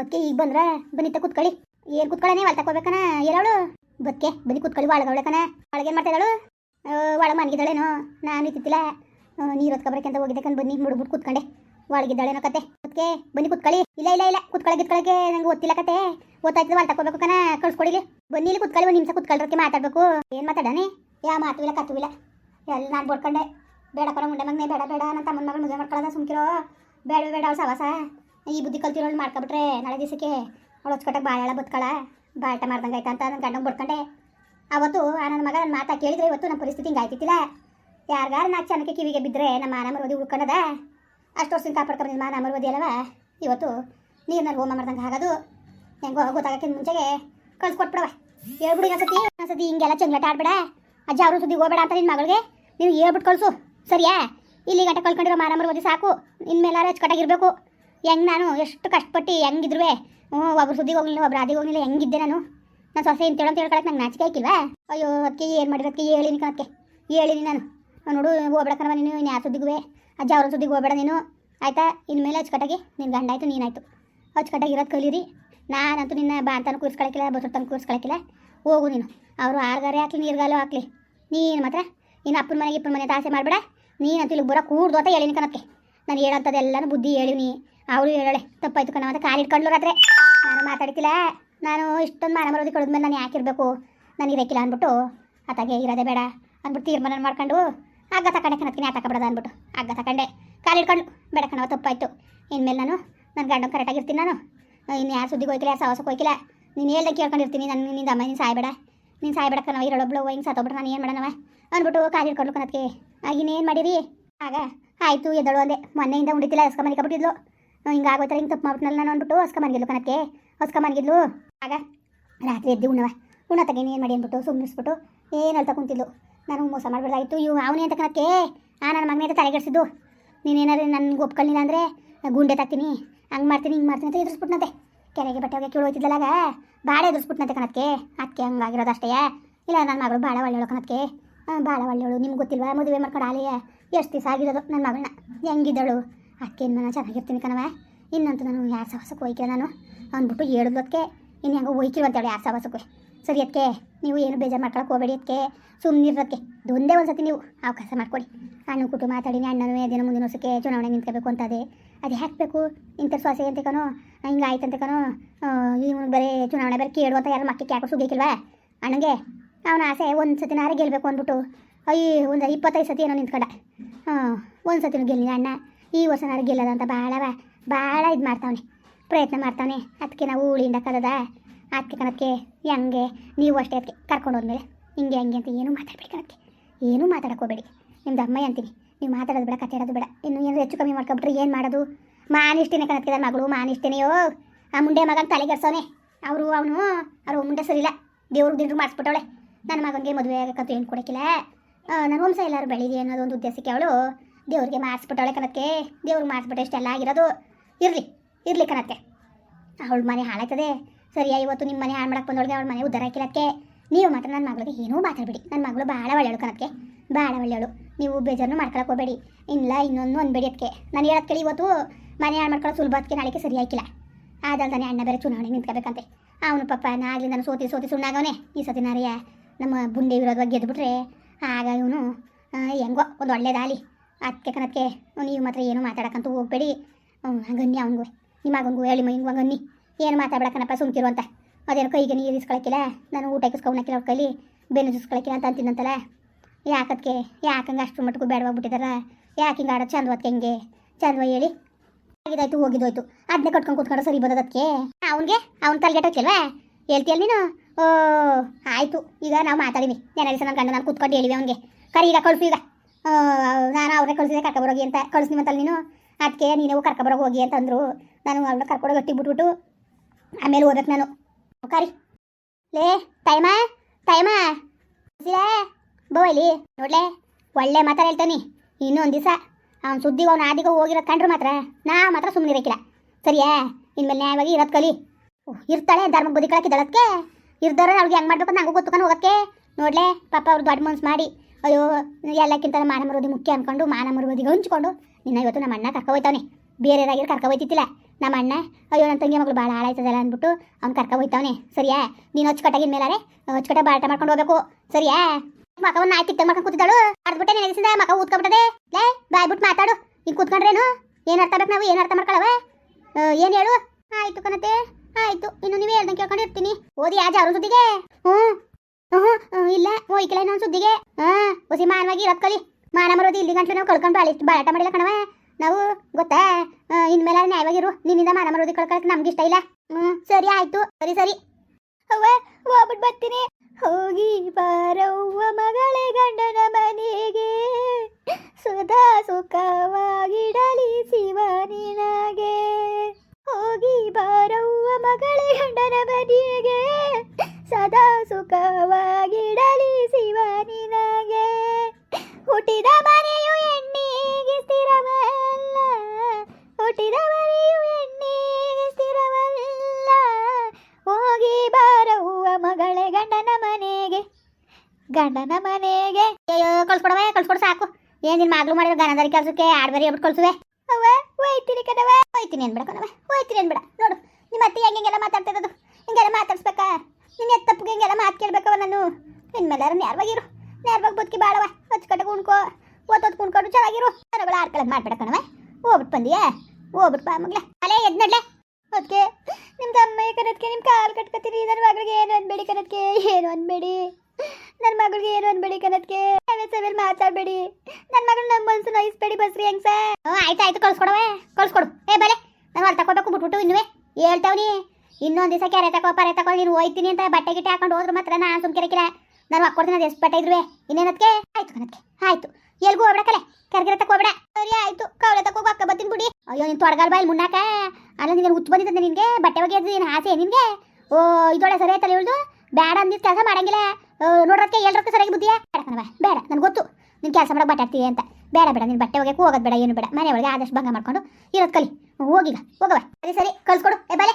ಅದಕ್ಕೆ ಈಗ ಬಂದ್ರ ಬನ್ನಿತ ಕುತ್ಕೊಳ್ಳಿ. ಏನ್ ಕುತ್ಕೊಳ್ಳಿ ಅಲ್ಲಿ ತಗೋಬೇಕನ ಎಲ್ಲವಳು ಬದ್ಕೆ, ಬನ್ನಿ ಕುತ್ಕೊಳ್ಳಿ ಒಳಗ ಒಳಗೆ ಏನ್ ಮಾಡ್ತಾ ಇದ್ದಾಳು ಒಳಗೆ ಮನ್ಗಿದ್ದಾಳೇನೋ, ನಾನು ಇತ್ತಿಲ್ಲ ನೀರು ಹೊತ್ಕೊಬರಕ್ಕೆ ಅಂತ ಹೋಗಿದ್ದೆ, ಕಣ್ ಬನ್ನಿ ಮುಡ್ಬಿಟ್ಟು ಕುತ್ಕೊಂಡೆ. ಒಳಗಿದ್ದಾಳೇನೋ ಕತೆ. ಅದಕ್ಕೆ ಬನ್ನಿ ಕುತ್ಕಳಿ ಇಲ್ಲ ಇಲ್ಲ ಇಲ್ಲ, ಕುತ್ಕೊಳ್ಳಿ ಗಿತ್ಕೊಳ್ಳಕ್ಕೆ ನಂಗೆ ಗೊತ್ತಿಲ್ಲ ಕತೆ. ಗೊತ್ತಾಯ್ತದ ಒಳ ತಕೋಬೇಕು ಕಣ ಕಳ್ಸ್ಕೊಡಿಲಿ. ಬನ್ನಿ ಇಲ್ಲಿ ಕುತ್ಕೊಳ್ಳಿ, ಒಂದು ನಿಮಿಷ ಕುತ್ಕೊಳ್ಳೋಕೆ ಮಾತಾಡ್ಬೇಕು. ಏನು ಮಾತಾಡಾನೆ ಯಾ, ಮಾತು ಇಲ್ಲ ಕತ್ತು ಇಲ್ಲ. ಎಲ್ಲ ನಾನು ಬಡ್ಕೊಂಡೆ. ಬೇಡ ಪರ ಮುಂಡೆ ಮಗನೇ, ಬೇಡ ಬೇಡ ನನ್ನ ತಮ್ಮನ ಮಗಳು ಮದುವೆ ಮಾಡ್ಕೊಳ್ಳೋದ ಸುಮ್ಕಿರೋ. ಬೇಡ ಬೇಡ, ಅವ್ಳು ಸವಾಸ. ಈ ಬುದ್ಧಿ ಕಲ್ತಿರೋಳು ಮಾಡ್ಕೊಬಿಟ್ರೆ ನಾಳೆ ದಿವಸಕ್ಕೆ ಅವಳು ಹೊಚ್ಕೊಟ್ಟಕ್ಕೆ ಬಾಳೆಳ ಬತ್ಕೊಳ ಬಾಟ ಮಾಡ್ದಂಗೆ ಆಯ್ತಾ ಅಂತ ನನ್ನ ಗಂಡಂಗೆ ಬಡ್ಕೊಂಡೆ. ಅವತ್ತು ಆ ನನ್ನ ಮಗ ನನ್ನ ಮಾತಾ ಕೇಳಿದ್ರೆ ಇವತ್ತು ನಮ್ಮ ಪರಿಸ್ಥಿತಿ ಹಿಂಗೆ ಆಯ್ತಿತ್ತಿಲ್ಲ. ಯಾರಿಗಾರ ನಾ ಜನಕ್ಕೆ ಕಿವಿಗೆ ಬಿದ್ದರೆ ನಮ್ಮ ಮಾನ ಮರುವದಿ ಉಳ್ಕೊಂಡದ? ಅಷ್ಟು ವರ್ಷದಿಂದ ಕಾಪಾಡ್ಕೊಂಡು ಮಾನ ಮರುವದಿ ಅಲ್ಲವ? ಇವತ್ತು ನೀರಿನಲ್ಲಿ ಹೋಮ ಮಾಡ್ದಂಗೆ ಆಗೋದು. ಹೆಂಗೋ ಗೊತ್ತಾಗಕ್ಕಿಂತ ಮುಂಚೆಗೆ ಕಳ್ಸ್ಕೊಟ್ಬಿಡವ ಹೇಳ್ಬಿಡಿ ಒಂದ್ಸತಿ ಒಂದ್ಸತಿ ಹಿಂಗೆಲ್ಲ ಚಂಗ್ಲಾಟ ಆಡ್ಬೇಡ. ಅಜ್ಜ ಅವ್ರ ಸುದ್ದಿ ಹೋಗ್ಬೇಡ ಅಂತ ನಿನ್ನ ಮಗಳಿಗೆ. ನೀವು ಹೇಳ್ಬಿಟ್ಟು ಕಳಿಸು. ಸರಿಯಾ? ಇಲ್ಲಿ ಗಂಟೆ ಕಳ್ಕೊಂಡಿರೋ ಮಾನ ಮರುವದಿ ಸಾಕು. ಇನ್ಮೇಲಾರ ಅಚ್ಚುಕಟ್ಟಾಗಿರ್ಬೇಕು ಹೆಂಗೆ ನಾನು? ಎಷ್ಟು ಕಷ್ಟಪಟ್ಟು ಹೆಂಗಿದ್ರು ಹ್ಞೂ, ಒಬ್ರು ಸುದ್ದಿಗೆ ಹೋಗ್ಲಿಲ್ಲ, ಒಬ್ರು ಅದಿಗೆ ಹೋಗ್ಲಿಲ್ಲ, ಹೆಂಗಿದ್ದೆ ನಾನು? ನಾನು ಸೊಸೆ ಅಂತ ಹೇಳ್ಕೊಳಕ್ಕೆ ನಂಗೆ ನಾಚಿಕೆ ಹಾಕಿಲ್ವಾ? ಅಯ್ಯೋ, ಅದಕ್ಕೆ ಏನು ಮಾಡಿರೋದಕ್ಕೆ ಹೇಳಿನಿ ಕಣಕ್ಕೆ ಹೇಳಿನಿ ನಾನು. ನೋಡು, ಹೋಗ್ಬೇಡ ಕಣವ ನೀನು ಇನ್ನು ಯಾವ ಸುದ್ದಿಗೂ ಅಜ್ಜ ಅವ್ರ ಸುದ್ದಿಗೆ ಹೋಗ್ಬೇಡ ನೀನು. ಆಯ್ತಾ? ಇನ್ಮೇಲೆ ಅಚ್ಚುಕಟ್ಟಾಗಿ ನಿನ್ನ ಗಂಡ ಆಯಿತು ನೀನಾಯ್ತು ಅಚ್ಚುಕಟ್ಟಾಗಿ ಇರೋದು ಕಲೀರಿ. ನಾನಂತೂ ನಿನ್ನ ಬಾ ಅಂತಾನು ಕೂರಿಸ್ಕೊಳಕ್ಕಿಲ್ಲ ಬಸ್ರು ಕೂರಿಸ್ಕೊಳಕ್ಕಿಲ್ಲ ಹೋಗು ನೀನು. ಅವರು ಆರ್ಗಾರೆ ಹಾಕ್ಲಿ, ನೀರ್ಗಾಲು ಹಾಕ್ಲಿ. ನೀನು ಮಾತ್ರ ಇನ್ನು ಅಪ್ಪನ ಮನೆಗೆ ಇಪ್ಪನ ಮನೆ ತಾಸೆ ಮಾಡಬೇಡ. ನೀನಂತೂ ಇಲ್ಲಿ ಬರೋ ಕೂಡ್ದು ಅಂತ ಹೇಳಿನಿ ಕಣಕ್ಕೆ ನಾನು ಹೇಳೋಂಥದ್ದೆಲ್ಲನೂ ಬುದ್ಧಿ ಹೇಳಿವ್ನಿ ಅವಳು ಹೇಳೋಳೆ, ತಪ್ಪಾಯ್ತು ಕಣ ಅಂತ ಕಾಲು ಇಟ್ಕೊಂಡ್ಲು ರಾತ್ರಿ. ನಾನು ಮಾತಾಡ್ತಿಲ್ಲ, ನಾನು ಇಷ್ಟೊಂದು ಮಾನ ಮರೋದಿ ಕಳೆದ್ಮೇಲೆ ನಾನು ಯಾಕಿರಬೇಕು ನಾನು ಇರೋಕ್ಕಿಲ್ಲ ಅಂದ್ಬಿಟ್ಟು, ಆತಾಗೆ ಇರೋದೇ ಬೇಡ ಅಂದ್ಬಿಟ್ಟು ತೀರ್ಮಾನ ಮಾಡ್ಕೊಂಡು ಹಗ್ಗ ತಗೊಂಡೆ ಕಣತ್ತೀನಿ ಆ ತಗೊಬಿಡೋದ ಅಂದ್ಬಿಟ್ಟು ಹಗ್ಗ ತಗೊಂಡೆ ಕಾಲು ಇಟ್ಕೊಂಡು ಬೇಡ ಕಣವ ತಪ್ಪಾಯ್ತು. ಇನ್ಮೇಲೆ ನಾನು ನನ್ನ ಗಂಡ ಕರೆಕ್ಟಾಗಿರ್ತೀನಿ ನಾನು. ಇನ್ನು ಯಾರು ಸುದ್ದಿಗೆ ಹೋಯ್ಕಿಲ್ಲ ಯಾರು ಸಾಹಸಕ್ಕೆ ಹೋಯ್ಕಿಲ್ಲ ನೀನು ಹೇಳ್ದೆ ಕೇಳ್ಕೊಂಡಿರ್ತೀನಿ ನನ್ನ ನಿನ್ನ ಅಮ್ಮ, ನೀನು ಸಾಯ್ಬೇಡ. ನೀನು ಸಾಯ್ಬೇಡ ಕಣವ ಇರೋಳೊಬ್ಳು ಹಿಂಗೆ ಸತ್ತೋಗ್ಬಿಟ್ರೆ ನಾನು ಏನು ಮಾಡೋಣವ? ಅಂದ್ಬಿಟ್ಟು ಕಾಲು ಇಟ್ಕೊಂಡು ಕಣತ್ಗೆ ಆಗ ಇನ್ನೇನು ಮಾಡಿರಿ? ಆಗ ಆಯಿತು, ಎದ್ದಳು ಅಂದೆ. ಮೊನ್ನೆಯಿಂದ ಉಂಡಿತಿಲ್ಲ, ಹೊಸ್ಕ ಮನಿಕಬಿಟ್ಟಿದ್ಲು ಕಬಿಟ್ಟಿದ್ಲು. ಹಿಂಗೆ ಆಗೋಯ್ತಾರೆ ಹಿಂಗೆ ತಪ್ಪು ಮಾಡ್ಬಿಟ್ನಲ್ಲ ನಾನು ಅಂದ್ಬಿಟ್ಟು ಹೊಸ್ಕ ಮನ್ಗಿದ್ಲು ಕಣಕ್ಕೆ. ಹೊಸ್ಕ ಮನ್ಗಿದ್ಲು ಆಗ ರಾತ್ರಿ ಎದ್ದು ಉಣ್ಣವ. ಉಣ್ಣ ತಗೇನು ಏನು ಮಾಡಿ ಅಂದ್ಬಿಟ್ಟು ಸುಮ್ಮನಿಸ್ಬಿಟ್ಟು ಏನು ಹೇಳ್ತಾ ಕುಂತಿದ್ಲು. ನಾನು ಮೋಸ ಮಾಡಬಾರ್ದಾಯ್ತು ಇವು ಅವನೇ ಅಂತ ಕಣಕ್ಕೆ. ಆ, ನನ್ನ ಮಗನೇ ಅಂತ ತಲೆಗೆಡ್ಸಿದ್ದು. ನೀನೇನಾದ್ರೆ ನನಗೆ ಒಪ್ಕೊಳ್ಳಿಲ್ಲ ಅಂದರೆ ಗುಂಡೆ ತಾಕ್ತೀನಿ. ಹಂಗೆ ಮಾಡ್ತೀನಿ, ಹಿಂಗೆ ಮಾಡ್ತೀನಿ ಅಂತ ಎದುರಿಸ್ಬಿಟ್ನಂತೆ. ಕೆರೆಗೆ ಬಟ್ಟೆ ಹೋಗಿ ಕೀಳು ಹೋಯ್ತಿದ್ದಲಾಗ ಭಾಳ ಎದುರಿಸ್ಬಿಟ್ನಂತೆ ಕಣಕ್ಕೆ. ಅದಕ್ಕೆ ಹಂಗಾಗಿರೋದು ಅಷ್ಟೇ. ಇಲ್ಲ ನನ್ನ ಮಗಳು ಭಾಳ ಒಳ್ಳೆಯ ಕಣಕ್ಕೆ. ಭಾಳ ಒಳ್ಳೆಯವಳು ನಿಮ್ಗೆ ಗೊತ್ತಿಲ್ವಾ? ಮದುವೆ ಮಾಡ್ಕೊಂಡು ಎಷ್ಟು ದಿವಸ ಆಗಿರೋದು ನನ್ನ ಮಗಳನ್ನ? ಹೆಂಗಿದ್ದಳು? ಅಕ್ಕೇನು ನಾನು ಚೆನ್ನಾಗಿರ್ತೀನಿ ಕಣವ ಇನ್ನಂತೂ ನಾನು ಯಾರು ಸಹಸಕ್ಕೆ ಹೋಯ್ಕೆ ನಾನು. ಅಂದ್ಬಿಟ್ಟು ಹೇಳಿದ್ದಕ್ಕೆ ಇನ್ನು ಹೆಂಗೆ ಹೋಯ್ಕಿಲ್ಲ ಅಂತೇಳಿ ಯಾರು ಸಹಸಕ್ಕೆ ಸರಿ ಅದಕ್ಕೆ ನೀವು ಏನು ಬೇಜಾರು ಮಾಡ್ಕೊಳಕ್ಕೆ ಹೋಗಬೇಡಿ ಅದಕ್ಕೆ ಸುಮ್ಮನಿರೋದಕ್ಕೆ ಒಂದೇ ಒಂದು ಸತಿ ನೀವು ಅವಕಾಶ ಮಾಡ್ಕೊಡಿ. ನಾನು ಕುಟುಂಬ ಮಾತಾಡಿನಿ, ಅಣ್ಣನೂ ದಿನ ಮುಂದಿನ ವರ್ಷಕ್ಕೆ ಚುನಾವಣೆ ನಿಂತ್ಕೋಬೇಕು ಅಂತದೆ. ಅದು ಹಾಕಬೇಕು. ಇಂಥ ಸೊಸೆ ಅಂತ ಕಣೋ. ಹಿಂಗೆ ಆಯ್ತಂತ ಕಣೋ. ಇವನು ಬರೀ ಚುನಾವಣೆ ಬರೀ ಕೇಳುವಂಥ ಯಾರು ಮಕ್ಕಳಿಗೆ ಯಾಕೋ ಸುಗಿಕಿಲ್ವಾ ಅಣ್ಣಗೆ ಅವನ ಆಸೆ ಒಂದು ಸತಿ ನಾರೇ ಗೆಲ್ಲಬೇಕು ಅಂದ್ಬಿಟ್ಟು, ಅಯ್ಯ, ಒಂದು ಇಪ್ಪತ್ತೈದು ಸತಿ ಏನೋ ನಿಂತ್ಕೊಂಡ. ಹಾಂ, ಒಂದು ಸತಿನೂ ಗೆಲ್ಲಿಲ್ಲ ಅಣ್ಣ. ಈ ವರ್ಷ ನಾರು ಗೆಲ್ಲದ ಅಂತ ಭಾಳ ಭಾಳ ಇದು ಮಾಡ್ತಾವನೆ, ಪ್ರಯತ್ನ ಮಾಡ್ತಾವನೆ. ಅದಕ್ಕೆ ನಾವು ಉಳಿಯಿಂದ ಕದದ. ಅದಕ್ಕೆ ಕಣಕ್ಕೆ, ಹೆಂಗೆ? ನೀವು ಅಷ್ಟೇ ಅದಕ್ಕೆ ಕರ್ಕೊಂಡು ಹೋದ್ಮೇಲೆ. ಹಿಂಗೆ, ಹಂಗೆ ಅಂತ ಏನೂ ಮಾತಾಡ್ಬೇಕು ಕಣಕ್ಕೆ. ಏನೂ ಮಾತಾಡೋಕೋಬೇಡಿ ನಿಮ್ದು ಅಮ್ಮ ಅಂತೀನಿ. ನೀವು ಮಾತಾಡೋದು ಬೇಡ ಕಥೆ ಬೇಡ. ಇನ್ನು ಏನು ಹೆಚ್ಚು ಕಮ್ಮಿ ಮಾಡ್ಕೊಬಿಟ್ರೆ ಏನು ಮಾಡೋದು? ಮಾನಿಷ್ಟೇನೆ ಕಣಕ್ಕೆ ಮಗಳು ಮಾನಿಷ್ಟೇನೆಯೋ ಆ ಮುಂಡೆ ಮಗನ ತಲೆಗೆರ್ಸೋನೆ ಅವರು, ಅವನು, ಅವ್ರ ಮುಂಡೆ ಸರಿಯಿಲ್ಲ. ದೇವ್ರಿಗೆ ದಿಂಡ್ರು ಮಾಡಿಸ್ಬಿಟ್ಟವಳೆ. ನನ್ನ ಮಗನಿಗೆ ಮದುವೆ ಆಗಕ್ಕಂತೂ ಹೇಳ್ಕೊಡಕ್ಕಿಲ್ಲ ಕೊಡೋಕ್ಕಿಲ್ಲ. ನನ್ನ ವಂಶ ಎಲ್ಲರೂ ಬೆಳಿದಿ ಅನ್ನೋದು ಒಂದು ಉದ್ದೇಶಕ್ಕೆ ಅವಳು. ದೇವ್ರಿಗೆ ಮಾಡಿಸ್ಬಿಟ್ಟವಳೆ ಕಣಕ್ಕೆ. ದೇವ್ರಿಗೆ ಮಾಡಿಸ್ಬಿಟ್ಟು ಇಷ್ಟೆಲ್ಲ ಆಗಿರೋದು. ಇರಲಿ ಇರಲಿ ಕಣಕ್ಕೆ. ಅವಳ ಮನೆ ಹಾಳಾಗ್ತದೆ ಸರಿಯಾ, ಇವತ್ತು ನಿಮ್ಮ ಮನೆ ಹಾಳು ಮಾಡಕ್ಕೆ ಬಂದೊಳಗೆ ಅವಳ ಮನೆ ಉದ್ದಾರ ಹಾಕಿರೋಕ್ಕೆ ನೀವು ಮಾತ್ರ ನನ್ನ ಮಗಳಿಗೆ ಏನೂ ಮಾತಾಡಬೇಡಿ. ನನ್ನ ಮಗಳು ಭಾಳ ಒಳ್ಳೆಯಳು ಕಣಕ್ಕೆ. ಭಾಳ ಒಳ್ಳೆಯಳು ನೀವು ಬೇಜಾರನ್ನು ಮಾಡ್ಕೊಳಕ್ಕೆ ಹೋಗಬೇಡಿ. ಇಲ್ಲ, ಇನ್ನೊಂದು ಅನ್ಬೇಡಿ ಅದಕ್ಕೆ. ನಾನು ಹೇಳೋದು ಇವತ್ತು ಮನೆ ಹಾಳು ಮಾಡ್ಕೊಳ್ಳೋ ಸುಲಭ ಅದಕ್ಕೆ ನಾಳೆಗೆ ಸರಿ ಹಾಕಿಲ್ಲ. ಆದಲ್ದಾನೆ ಅಣ್ಣ ಬೇರೆ ಚುನಾವಣೆ ನಿಂತ್ಕೋಬೇಕಂತೆ. ಅವನು ಪಪ್ಪ ನಾ ಆಗಲಿ ನಾನು ಸೋತಿ ಸೋತಿ ಸುಣ್ಣಾಗವನೇ. ಈ ಸತಿ ನಾರಿಯ ನಮ್ಮ ಬುಂಡೆ ವಿರೋಧವಾಗಿ ಗೆದ್ದುಬಿಟ್ರೆ ಆಗ ಇವನು ಹೆಂಗೋ ಒಂದು ಒಳ್ಳೇದಾಲಿ ಅದಕ್ಕೆ ಕನಕ್ಕೆ ನೀವು ಮಾತ್ರ ಏನು ಮಾತಾಡಕ್ಕಂತೂ ಹೋಗಬೇಡಿ. ಹಂಗನ್ನಿ ಅವನಿಗೂ. ನಿಮ್ಮ ಹೇಳಿ ಹಿಂಗೆ ಹಂಗನ್ನಿ. ಏನು ಮಾತಾಡ್ಬೇಕನಪ್ಪ ಸುಮ್ಕಿರು ಅಂತ. ಅದೇನು ಕೈಗೆ ನೀರು ಇಸ್ಕೊಳಕ್ಕಿಲ್ಲ. ನಾನು ಊಟ ಇಸ್ಕೊಳಕ್ಕಿಲ್ಲ ಅವ್ರ ಕೈಲಿ. ಬೆನ್ನು ಇಸ್ಕೊಳಕ್ಕಿಲ್ಲ ಅಂತ ಅಂತಿದ್ದಂತಲ್ಲ ಯಾಕದಕ್ಕೆ ಯಾಕಂಗೆ ಅಷ್ಟು ಮಟ್ಟಿಗೂ ಬೇಡವಾಗ್ಬಿಟ್ಟಿದಾರ ಯಾಕೆ ಹಿಂಗೆ ಆಡೋದು? ಚಂದವತ್ಗೆ ಹೆಂಗೆ? ಚಂದವ ಹೇಳಿ. ಆಗಿದಾಯ್ತು ಹೋಗಿದ್ದೋಯ್ತು ಅದನ್ನೇ ಕಟ್ಕೊಂಡು ಕೂತ್ಕೊಂಡು ಸರಿ ಬಂದದಕ್ಕೆ ಅವನಿಗೆ? ಅವ್ನ ತಲೆಗೆಟ್ಟೋಕ್ಕಿಲ್ವಾ ಹೇಳ್ತೀಯಲ್ಲ ನೀನು? ಓ, ಆಯಿತು. ಈಗ ನಾವು ಮಾತಾಡಿವಿ ಏನಾಗಿ ನನ್ನ ಗಂಡ? ನಾನು ಕೂತ್ಕೊಂಡು ಹೇಳಿವೆ ಅವನಿಗೆ. ಕರಿ, ಈಗ ಕಳಿಸು ಈಗ. ನಾನು ಅವ್ರನ್ನೇ ಕಳಿಸಿದೆ ಕರ್ಕೊಬರೋಗಿ ಅಂತ. ಕಳಿಸ್ನಿವಂತಲ್ಲ ನೀನು. ಅದಕ್ಕೆ ನೀನು ಕರ್ಕೊಬರೋಗಿ ಹೋಗಿ ಅಂತಂದರು ನಾನು ಅವ್ರನ್ನ ಕರ್ಕೊಂಡು ಗಟ್ಟಿ ಬಿಟ್ಬಿಟ್ಟು ಆಮೇಲೆ ಓದಕ್ಕೆ ನಾನು. ಕರಿ. ಲೇ ಟೈಮ ಟೈಮ ಬೋಯ್ಲಿ ನೋಡ್ಲೆ, ಒಳ್ಳೆ ಮಾತಾಡ ಹೇಳ್ತಾನೆ ಇನ್ನೊಂದು ದಿವಸ ಅವ್ನ ಸುದ್ದಿಗೆ ಅವ್ನು ಆದಿಗೆ ಹೋಗಿರೋದು ಕಂಡ್ರೆ ಮಾತ್ರ. ನಾ ಮಾತ್ರ ಸುಮ್ಮನೆ ಇರಕ್ಕಿಲ್ಲ ಸರಿಯಾ? ಇನ್ಮೇಲೆ ನ್ಯಾಯವಾಗಿ ಇರೋದು ಕಲಿ. ಇರ್ತಾಳೆ ಧರ್ಮ ಬದುಕಳಕ್ಕೆ ಕಳಕಿದ್ದಳಕ್ಕೆ ಇರ್ದಾರೆ ಅವ್ರಿಗೆ ಹೆಂಗೆ ಮಾಡ್ಬೇಕು ನಂಗೂ ಗೊತ್ತುಕೊಂಡು ಹೋಗೋಕ್ಕೆ. ನೋಡ್ಲೆ, ಪಾಪ ಅವ್ರು ದೊಡ್ಡ ಮನ್ಸು ಮಾಡಿ, ಅಯ್ಯೋ, ಎಲ್ಲಕ್ಕಿಂತ ಮಾನ ಮರುದಿ ಮುಖ್ಯ ಅನ್ಕೊಂಡು, ಮಾನ ಮರುದಿಗೆ ಹಂಚ್ಕೊಂಡು, ನಿನ್ನ ಇವತ್ತು ನಮ್ಮ ಅಣ್ಣ ಕರ್ಕೊ ಬೇರೆ ಬೇರೆದಾಗಿರೋ ಕರ್ಕೊ ಹೋಯ್ತಿತ್ತಿಲ್ಲ ನಮ್ಮ ಅಣ್ಣ, ಅಯ್ಯೋ, ನನ್ನ ತಂಗಿ ಮಗಳು ಭಾಳ ಹಾಳಾಯ್ತದಲ್ಲ ಅಂದ್ಬಿಟ್ಟು ಅವ್ನು ಕರ್ಕ ಹೋಯ್ತಾವನೆ. ಸರಿಯಾ? ನೀನು ಅಚ್ಚುಕಟ್ಟಾಗಿನ ಮೇಲಾರೆ ಅಚ್ಚುಕಟ್ಟ ಬಾಟ ಮಾಡ್ಕೊಂಡು ಹೋಗ್ಬೇಕು. ಸರಿಯಾ? ಮಕವನ್ನ ನಾಯಿ ತಿಕ್ಕ ಮಾಡ್ಕೊಂಡು ಕೂತಿದ್ದಾಳು. ಅರ್ದ್ಬಿಟ್ಟೆ ನೆನೆಸಿದ ಮಕ ಊದ್ಕೊಬಿಟ್ಟದೆ ಲೇ ಬಾಯ್ಬಿಟ್ಟು ಮಾತಾಡು. ಈಗ ಕೂತ್ಕೊಂಡ್ರೇನು? ಏನು ಅರ್ಥ ಬೇಕು ನಾವು? ಏನು ಅರ್ಥ ಮಾಡ್ಕೊಳವ? ಏನು ಹೇಳು? ಆಯ್ತು ಕಣತೆ. ಆಯ್ತು, ಇನ್ನು ನೀವೇ ಹೇಳ್ದಂಗೆ ಕೇಳ್ಕೊಂಡು ಇರ್ತೀನಿ. ಓದಿ ಯಾಜ ಜಾರು ಸುದ್ದಿಗೆ? ಹ್ಞೂ. ಹ್ಞೂ ಇಲ್ಲ ಹೋಯ್ಕಿಲ್ಲ ಇನ್ನೊಂದು ಸುದ್ದಿಗೆ. ಹಾಂ ಹೊಸಿ ಮಾನವಾಗಿ ಇರೋದ್ ಕಲಿ. ಮಾನ ಮರೋದು ಇಲ್ಲಿ ಗಂಟ್ಲು ನಾವು ಕಳ್ಕೊಂಡು ಬಾಳಿ ಬಾಳಾಟ ಮಾಡಿಲ್ಲ ಕಣವ ನಾವು, ಗೊತ್ತಾ? ಇನ್ಮೇಲೆ ನ್ಯಾಯವಾಗಿರು. ನಿನ್ನಿಂದ ಮಾನ ಮರೋದಿ ಕಳ್ಕೊಳಕ್ಕೆ ನಮ್ಗೆ ಇಷ್ಟ ಇಲ್ಲ. ಹ್ಞೂ, ಸರಿ ಆಯ್ತು, ಸರಿ ಸರಿ. ಅವ್ವ ಹೋಗ್ಬಿಟ್ಟು ಬರ್ತೀನಿ. ಹೋಗಿ ಬಾರವ್ವ ಮಗಳೇ ಗಂಡನ ಮನೆಗೆ. ಸುಧಾ ಸುಖವಾಗಿಡಲಿ ಶಿವ ಸದಾ ಸುಖವಾಗಿಡಲಿ ಶಿವ ನಿನಗೆ. ಹುಟ್ಟಿದ ಮನೆಯು ಎಣ್ಣಿಗೆ ಸ್ಥಿರವಲ್ಲ. ಹುಟ್ಟಿದ ಮನೆಯು ಎಣ್ಣಿಗೆ ಸ್ಥಿರವಲ್ಲ. ಹೋಗಿ ಬಾರವ್ವ ಮಗಳೇ ಗಂಡನ ಮನೆಗೆ. ಗಂಡನ ಮನೆಗೆ. ಅಯ್ಯೋ ಕಳ್ಸ್ಕೊಡವ ಕಳ್ಸ್ಕೊಡು ಸಾಕು. ಏನ್ ನಿನ್ ಮಗಳು ಮಾಡಿರೋ ಗನದಾರಿ ಕೆಲಸಕ್ಕೆ ಆಡ್ಬರಿ ಹೇಳ್ಬಿಟ್ಟು ಕಳ್ಸುವೆ. ಅವ್ವ, ಹೋಯ್ತೀನಿ ಕಣವ ಹೋಯ್ತೀನಿ ಅನ್ಬೇಡ ಕಣವ ಹೋಯ್ತೀನಿ ಅನ್ಬೇಡ ನೋಡು, ನಿಮ್ಮ ಅತ್ತೆ ಹೆಂಗೆಲ್ಲ ಹಿಂಗೆಲ್ಲ ಮಾತಾಡ್ತಿರೋದು ಹಿಂಗೆಲ್ಲ ಮಾತಾಡ್ಸ್ಬೇಕಾ? ನಿನ್ನ ಎತ್ತಪ್ಪಗೆ ಹಿಂಗೆಲ್ಲ ಮಾತು ಕೇಳ್ಬೇಕವ ನಾನು. ಇನ್ಮೇಲೆ ನೇರವಾಗಿರು ನೇರವಾಗಿ ಬದುಕಿ ಬಾಳವ ಹಚ್ಕಟ್ಟ ಕುಣ್ಕೋ. ಓದೋದು ಕುಣ್ಕೊಂಡು ಚೆನ್ನಾಗಿರು. ನನಗಳ ಆಡ್ಕೊಳ್ಳೋದು ಮಾಡ್ಬೇಡ ಕಣವ ಹೋಗ್ಬಿಟ್ಟು ಬಂದಿಯಾ? ಹೋಗ್ಬಿಟ್ಟು ಬಾ ಮಗ್ಲೆ. ಅಲೇ, ಎದ್ ನಡ್ಲೆ. ಅದಕ್ಕೆ ನಿಮ್ದು ಅಮ್ಮ ಕರೋದಕ್ಕೆ ನಿಮ್ಮ ಕಾಲು ಕಟ್ಕೊತೀರಿ ನನ್ನ ಮಗಳಿಗೆ ಏನು ಅನ್ಬೇಡಿ ಕನದಕ್ಕೆ ಏನು ಅನ್ಬೇಡಿ? ನನ್ನ ಮಗಳಿಗೆ ಏನು ಅನ್ಬೇಡಿ ಕನದಕ್ಕೆ ಸವೆ ಸವೆಲ್ ಮಾತಾಡಬೇಡಿ. ನನ್ನ ಮಗಳು ನಮ್ಮ ಮನಸ್ಸು ನೋಯಿಸ್ಬೇಡಿ ಬಸ್ರಿ ಹೆಂಗ್ ಸರ್ ಆಯ್ತು ಆಯ್ತು. ಕಳ್ಸ್ಕೊಡವೆ ಕಳ್ಸ್ಕೊಡು. ಏ, ಬಲೆ. ನಾನು ಅಲ್ಲಿ ತಗೋಬೇಕು ಬಿಟ್ಬಿಟ್ಟು ಇನ್ನುವೆ. ಹೇಳ್ತಾವ್ನಿ. ಇನ್ನೊಂದು ದಿವಸ ಕೆರೆ ತಕೋ, ಪರೆ ತಕೊ, ನೀನು ಹೋಯ್ತೀನಿ ಅಂತ ಬಟ್ಟೆ ಗಿಟ್ಟೆ ಹಾಕೊಂಡು ಹೋದ್ರು ಮಾತ್ರ ನಾನು ಕಿರ ನಾನು ಹಾಕೊಡ್ತೀನಿ ಅದು ಎಷ್ಟು ಬಟ್ಟೆ ಇದ್ರುವೆ. ಇನ್ನೇನದಕ್ಕೆ ಆಯ್ತು ಕಣಕ್ಕೆ, ಆಯ್ತು. ಎಲ್ಗೂ ಹೋಗ್ಬಿಡಕಲೆ ಕೆರೆಗಿರ ತಕೋಬೇಡ ಸರಿ, ಆಯ್ತು. ಕವಲೆ ತಕೋ ಅಕ್ಕ ಬರ್ತೀನಿ ಬಿಡಿ. ಅಯ್ಯೋ, ನೀನು ತೊಡಗಾಲ್ ಬಾಯಿ ಮುನ್ನಾಕ? ಅಲ್ಲ, ನೀನು ಹುಚ್ಚು ಬಂದಿದ್ದೆ ನಿನಗೆ? ಬಟ್ಟೆ ಬಗ್ಗೆ ಏನು ಆಸೆ ನಿನಗೆ? ಓ ಇದೊಳೆ ಸರಿ ತಲೆ ಇವಳ್ದು? ಬೇಡ ಅಂದಿದ್ದು ಕೆಲಸ ಮಾಡಂಗಿಲ್ಲ. ನೋಡ್ರಕ್ಕೆ ಎಲ್ರಕ್ಕೆ ಸರಿಯಾಗಿ ಬುದ್ಧಿಯಾ? ಬೇಡ ಕಣವ ಬೇಡ. ನನಗೆ ಗೊತ್ತು. ನೀನು ಕೆಲಸ ಮಾಡೋಕೆ ಬಟ್ಟೆ ಆಗ್ತೀವಿ ಅಂತ. ಬೇಡ ಬೇಡ. ನೀನು ಬಟ್ಟೆ ಹೋಗಕ್ಕೆ ಹೋಗೋದು ಬೇಡ, ಏನು ಬೇಡ. ಮನೆ ಒಳಗೆ ಆದಷ್ಟು ಭಂಗ ಮಾಡ್ಕೊಂಡು ಇರೋದು ಕಲಿ. ಹೋಗಿಲ್ಲ ಹೋಗವಾ ಸರಿ ಸರಿ. ಕಳ್ಸ್ಕೊಡು. ಏ ಬಾಲೆ